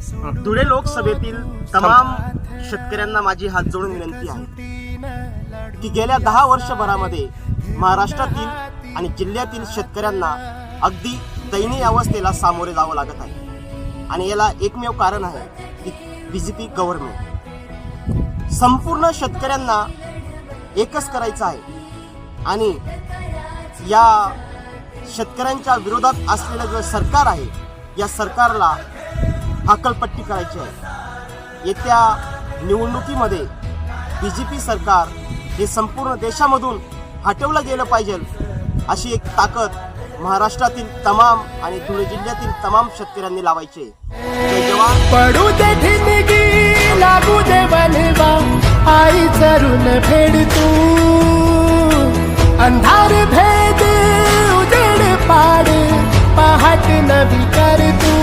धुळे लोकसभेतील तमाम शेतकऱ्यांना माझी हात जोडून विनंती आहे की गेल्या दहा वर्षभरामध्ये महाराष्ट्रातील आणि जिल्ह्यातील शेतकऱ्यांना अगदी दयनीय अवस्थेला सामोरे जावं लागत आहे. आणि याला एकमेव कारण आहे की बी जे पी गव्हर्नमेंट संपूर्ण शेतकऱ्यांना एकच करायचं आहे. आणि या शेतकऱ्यांच्या विरोधात असलेलं जे सरकार आहे या सरकारला हाकलपट्टी करायची आहे. येत्या निवडणुकीमध्ये बी जे पी सरकार हे संपूर्ण देशामधून हटवलं गेलं पाहिजे अशी एक ताकद महाराष्ट्रातील तमाम आणि धुळे जिल्ह्यातील तमाम शेतकऱ्यांनी लावायची पडू दे ठिणगी लागू दे बनवा आई चरून फेड तू. अंधार भेद उजेड पाड पहाट नवी कर तू.